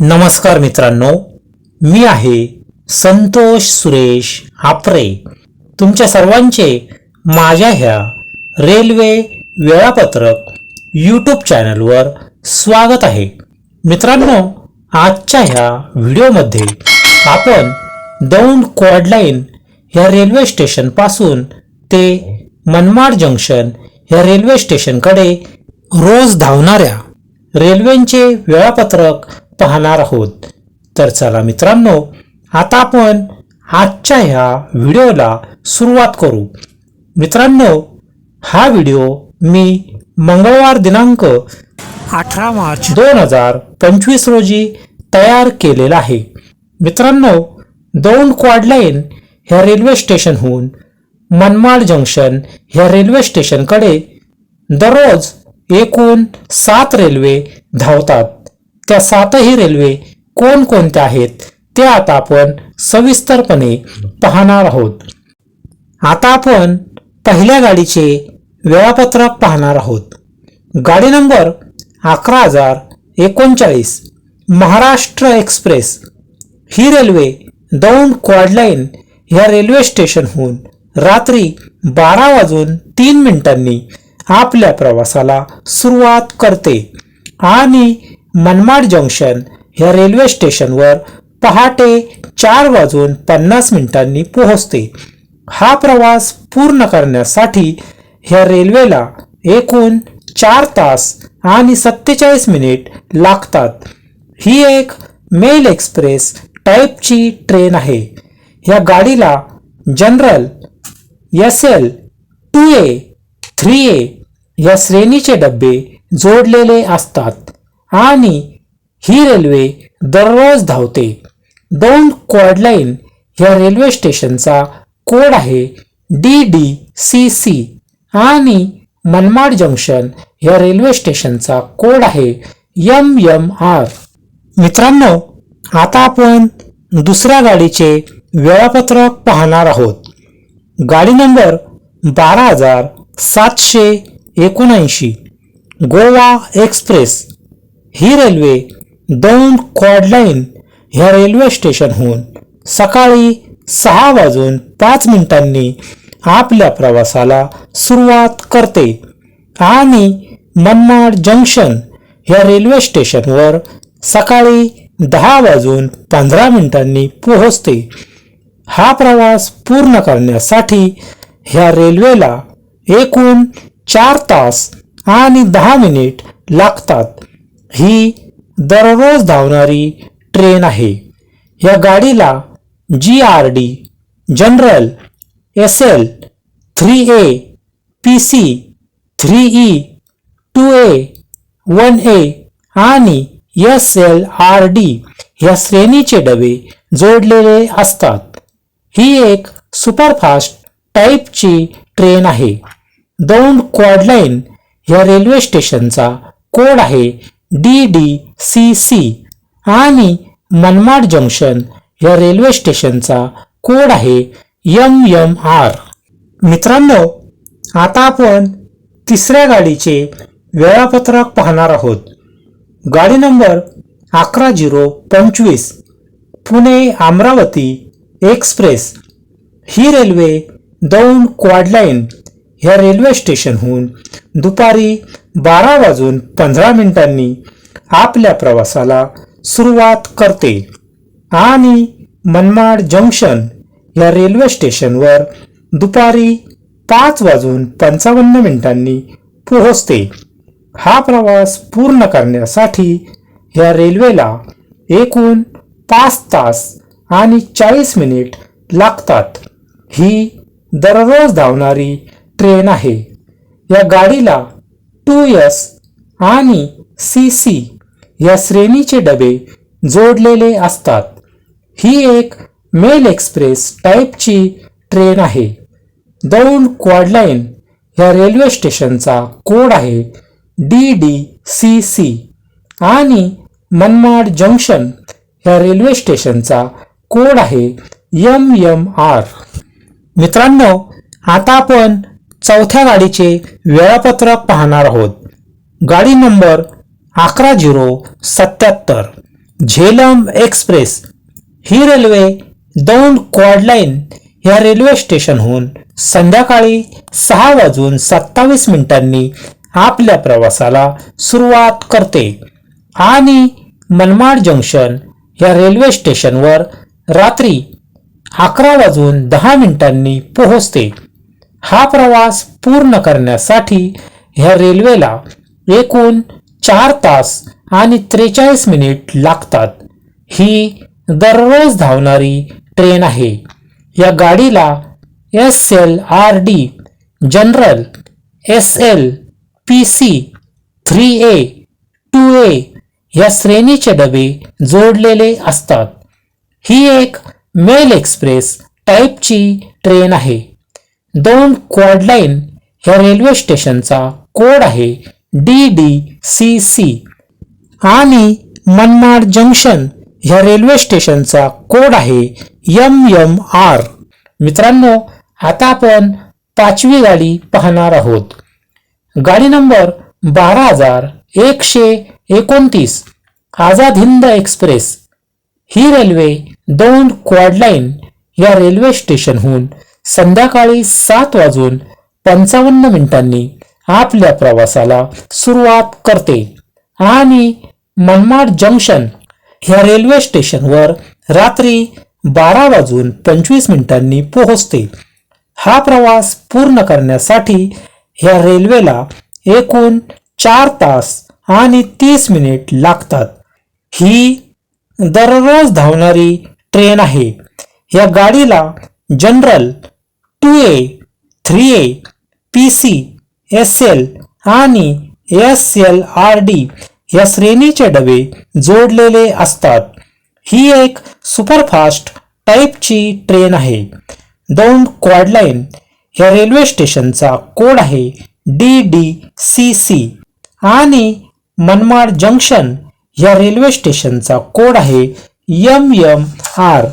नमस्कार मित्रांनो मी आहे संतोष सुरेश आपरे तुमच्या सर्वांचे माझ्या ह्या रेल्वे वेळापत्रक यूट्यूब चॅनलवर स्वागत आहे. मित्रांनो आजच्या ह्या व्हिडिओमध्ये आपण दौंड क्वाडलाईन ह्या रेल्वे स्टेशनपासून ते मनमाड जंक्शन ह्या रेल्वे स्टेशनकडे रोज धावणाऱ्या रेल्वेंचे वेळापत्रक पाहणार आहोत. तर चला मित्रांनो आता आपण आजच्या ह्या व्हिडिओला सुरुवात करू. मित्रांनो हा व्हिडिओ मी मंगळवार दिनांक अठरा मार्च. दोन हजार पंचवीस रोजी तयार केलेला आहे. मित्रांनो दौंड क्वाडलाईन ह्या रेल्वे स्टेशनहून मनमाड जंक्शन ह्या रेल्वे स्टेशनकडे दररोज एकूण सात रेल्वे धावतात. त्या सातही रेल्वे कोणकोणत्या आहेत ते आता आपण सविस्तरपणे पाहणार आहोत. आता आपण पहिल्या गाडीचे वेळापत्रक पाहणार आहोत. गाडी नंबर अकरा हजार एकोणचाळीस महाराष्ट्र एक्सप्रेस. ही रेल्वे दौंड क्वाडलाईन ह्या रेल्वे स्टेशनहून रात्री बारा वाजून तीन मिनिटांनी आपल्या प्रवासाला सुरुवात करते आणि मनमाड जंक्शन ह्या रेल्वे स्टेशनवर पहाटे चार वाजून पन्नास मिनिटांनी पोहोचते. हा प्रवास पूर्ण करण्यासाठी ह्या रेल्वेला एकूण चार तास आणि सत्तेचाळीस मिनिट लागतात. ही एक मेल एक्सप्रेस टाईपची ट्रेन आहे. ह्या गाडीला general S L two A three A या श्रेणीचे डबे जोडलेले असतात. आणि ही रेल्वे दररोज धावते. दौंड क्वाडलाईन ह्या रेल्वे स्टेशनचा कोड आहे डी डी सी सी आणि मनमाड जंक्शन ह्या रेल्वे स्टेशनचा कोड आहे यम यम आर मित्रांनो आता आपण दुसऱ्या गाडीचे वेळापत्रक पाहणार आहोत. गाडी नंबर बारा हजार सातशे एकोणऐंशी गोवा एक्सप्रेस. ही रेल्वे दौंड क्वाडलाईन ह्या रेल्वे स्टेशनहून सकाळी सहा वाजून पाच मिनिटांनी आपल्या प्रवासाला सुरुवात करते. आणि मनमाड जंक्शन ह्या रेल्वे स्टेशनवर सकाळी दहा वाजून पंधरा मिनिटांनी पोहोचते. हा प्रवास पूर्ण करण्यासाठी ह्या रेल्वेला एकूण चार तास आणि दहा मिनिट लागतात. ही दररोज धावणारी ट्रेन आहे. या गाडीला G R D general S L three A P C three E two A one A आणि एस एल आर डी या श्रेणीचे डबे जोडलेले असतात. ही एक सुपरफास्ट टाईपची ट्रेन आहे. दौंड क्वाडलाईन या रेल्वे स्टेशनचा कोड आहे डी डी सी सी आणि मनमाड जंक्शन या रेल्वे स्टेशनचा कोड आहे यम यम आर मित्रांनो आता आपण तिसऱ्या गाडीचे वेळापत्रक पाहणार आहोत. गाडी नंबर अकरा झिरो पंचवीस पुणे अमरावती एक्सप्रेस. ही रेल्वे दौंड क्वाडलाईन ह्या रेल्वे स्टेशनहून दुपारी बारा वाजून पंधरा मिनिटांनी आपल्या प्रवासाला सुरुवात करते. आणि मनमाड जंक्शन या रेल्वे स्टेशनवर दुपारी पाच वाजून पंचावन्न मिनिटांनी पोहोचते. हा प्रवास पूर्ण करण्यासाठी या रेल्वेला एकूण पाच तास आणि चाळीस मिनिट लागतात. ही दररोज धावणारी ट्रेन आहे. या गाडीला टू एस आणि सी सी या श्रेणीचे डबे जोडलेले असतात. ही एक मेल एक्सप्रेस टाईपची ट्रेन आहे. दौंड क्वाडलाईन या रेल्वे स्टेशनचा कोड आहे डी डी सी सी आणि मनमाड जंक्शन या रेल्वे स्टेशनचा कोड आहे यम यम आर. मित्रांनो आता आपण चौथ्या गाडीचे वेळापत्रक पाहणार आहोत. गाडी नंबर अकरा झिरो सत्याहत्तर. झेलम एक्सप्रेस. ही रेल्वे दौंड क्वाड लाईन या रेल्वे स्टेशनहून संध्याकाळी सहा वाजून सत्तावीस मिनिटांनी आपल्या प्रवासाला सुरुवात करते. आणि मनमाड जंक्शन या रेल्वे स्टेशनवर रात्री अकरा वाजून दहा मिनिटांनी पोहोचते. हा प्रवास पूर्ण करण्यासाठी ह्या रेल्वेला एकूण चार तास आणि त्रेचाळीस मिनिट लागतात. ही दररोज धावणारी ट्रेन आहे. या गाडीला S L R D general S L P C three A two A या श्रेणीचे डबे जोडलेले असतात. ही एक मेल एक्सप्रेस टाईपची ट्रेन आहे. दोन क्वाडलाईन ह्या रेल्वे स्टेशनचा कोड आहे डी डी सी सी आणि मनमाड जंक्शन ह्या रेल्वे स्टेशनचा कोड आहे यम यम आर मित्रांनो आता आपण पाचवी गाडी पाहणार आहोत. गाडी नंबर बारा हजार एकशे एकोणतीस आझाद हिंद एक्सप्रेस. ही रेल्वे दोन क्वाडलाईन या रेल्वे स्टेशनहून संध्याकाळी सात वाजून पंचावन्न मिनिटांनी आपल्या प्रवासाला सुरुवात करते. आणि मनमाड जंक्शन ह्या रेल्वे स्टेशनवर रात्री बारा वाजून पंचवीस मिनिटांनी पोहोचते. हा प्रवास पूर्ण करण्यासाठी ह्या रेल्वेला एकूण चार तास आणि तीस मिनिट लागतात. ही दररोज धावणारी ट्रेन आहे. या गाडीला general two A three A P C S L आणि एस एल आर डी या श्रेणीचे डबे जोडलेले असतात. ही एक सुपरफास्ट टाईपची ट्रेन आहे. दोन क्वाडलाईन या रेल्वे स्टेशनचा कोड आहे डी डी सी सी आणि मनमाड जंक्शन या रेल्वे स्टेशनचा कोड आहे यम यम आर.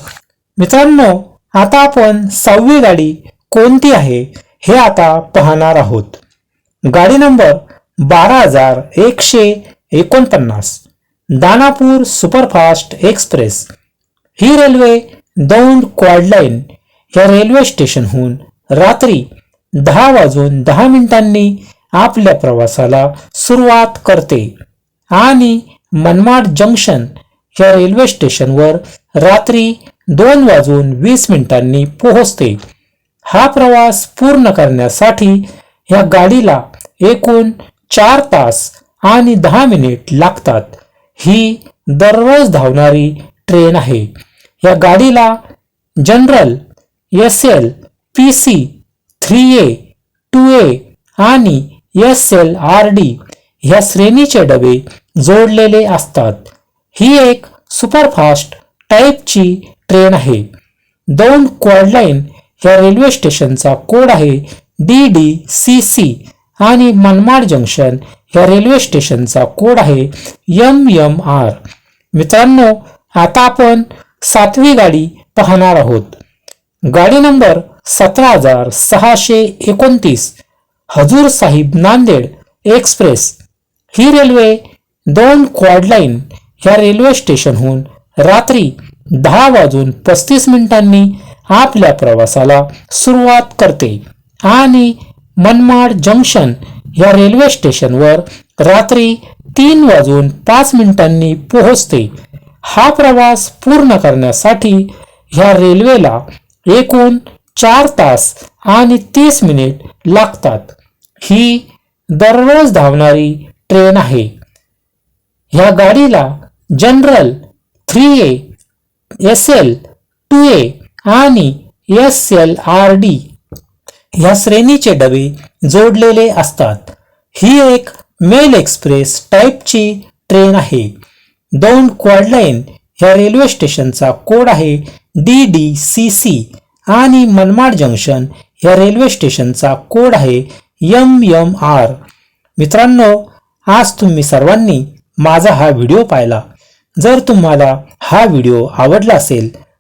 मित्रांनो आता आपण सहावी गाडी कोणती आहे हे आता पाहणार आहोत. गाडी नंबर बारा हजार एकशे एकोणपन्नास दानापूर सुपरफास्ट एक्सप्रेस. ही रेल्वे दौंड क्वाडलाईन या रेल्वे स्टेशनहून रात्री दहा वाजून दहा मिनिटांनी आपल्या प्रवासाला सुरुवात करते आणि मनमाड जंक्शन या रेल्वे स्टेशनवर रात्री दोन वाजून वीस मिनिटांनी पोहोचते. हा प्रवास पूर्ण करण्यासाठी या गाडीला एकूण चार तास आणि दहा मिनिट लागतात. ही दररोज धावणारी ट्रेन आहे. या गाडीला general S L P C three A two A आणि एस एल आर डी ह्या श्रेणीचे डबे जोडलेले असतात. ही एक सुपरफास्ट टाईपची ट्रेन आहे. दोन क्वाड लाईन या रेल्वे स्टेशनचा कोड आहे डी डी सी सी आणि मनमाड जंक्शन या रेल्वे स्टेशनचा कोड आहे यम यम आर मित्रांनो आता आपण सातवी गाडी पाहणार आहोत. गाडी नंबर सतरा हजार सहाशे एकोणतीस हजूर साहिब नांदेड एक्सप्रेस. ही रेल्वे दोन क्वाडलाईन ह्या रेल्वे स्टेशनहून रात्री दहा वाजून पस्तीस मिनिटांनी आपल्या प्रवासाला सुरुवात करते. आणि मनमाड जंक्शन या रेल्वे स्टेशनवर रात्री तीन वाजून पाच मिनिटांनी पोहोचते. हा प्रवास पूर्ण करण्यासाठी ह्या रेल्वेला एकूण चार तास आणि तीस मिनिट लागतात. ही दररोज धावणारी ट्रेन आहे. ह्या गाडीला general three A S L two A आणि एस एल आर डी ह्या श्रेणीचे डबे जोडलेले असतात. ही एक मेल एक्सप्रेस टाईपची ट्रेन आहे. दोन क्वाडलाईन ह्या रेल्वे स्टेशनचा कोड आहे डी डी सी सी आणि मनमाड जंक्शन ह्या रेल्वे स्टेशनचा कोड आहे यम यम आर. मित्रांनो आज तुम्ही सर्वांनी माझा हा व्हिडिओ पाहिला. जर तुम्हाला हा व्हिडिओ आवडला असेल